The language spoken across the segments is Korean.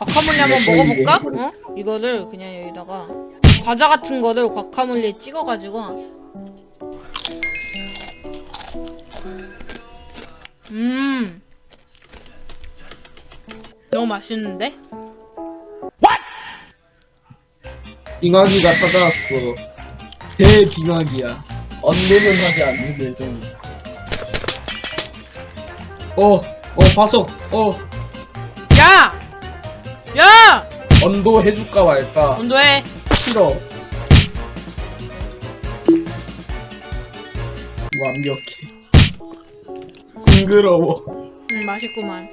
과카몰리 한번 이거 먹어볼까? 이거 어? 이거를 그냥 여기다가 과자 같은 거를 과카몰리에 찍어가지고 음 너무 맛있는데? 빙하기가 찾아왔어. 대빙하기야. 언제는 하지 않는 예정이야. 어, 어, 화석, 어, 언도 해줄까 말까. 온도해 싫어. 완벽해. 징그러워. 음 맛있구만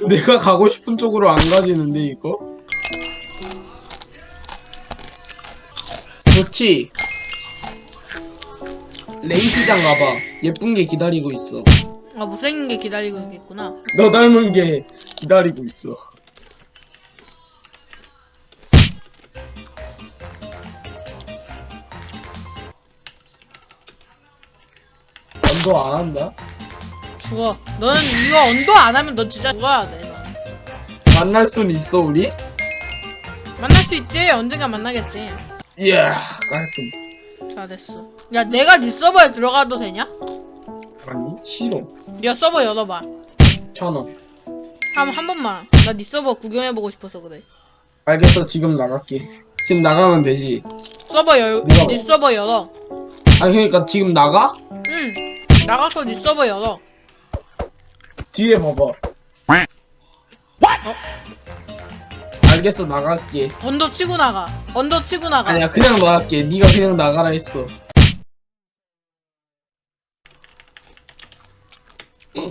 내가 가고 싶은 쪽으로 안 가지는데 이거? 좋지. 레이스장 가봐. 예쁜 게 기다리고 있어. 아 못생긴 게 기다리고 있겠구나 너 닮은 게 기다리고 있어. 언도 안 한다? 죽어 너는 이거 언도 안 하면 너 진짜 죽어야 돼 너. 만날 순 있어 우리? 만날 수 있지 언젠가 만나겠지 이야 깔끔. 잘됐어 야 내가 네 서버에 들어가도 되냐? 아니 싫어. 네가 서버 열어봐 천 원. 한, 한 번만 나 네 서버 구경해보고 싶어서 그래 알겠어 지금 나갈게. 지금 나가면 되지. 서버 열? 네 서버 열어 아니 그러니까 지금 나가? 나가서 니 서버 열어. 뒤에 봐봐. 어? 알겠어 나갈게. 언더 치고 나가. 언더 치고 나가. 아니야 그냥 나갈게. 네가 그냥 나가라 했어. 어?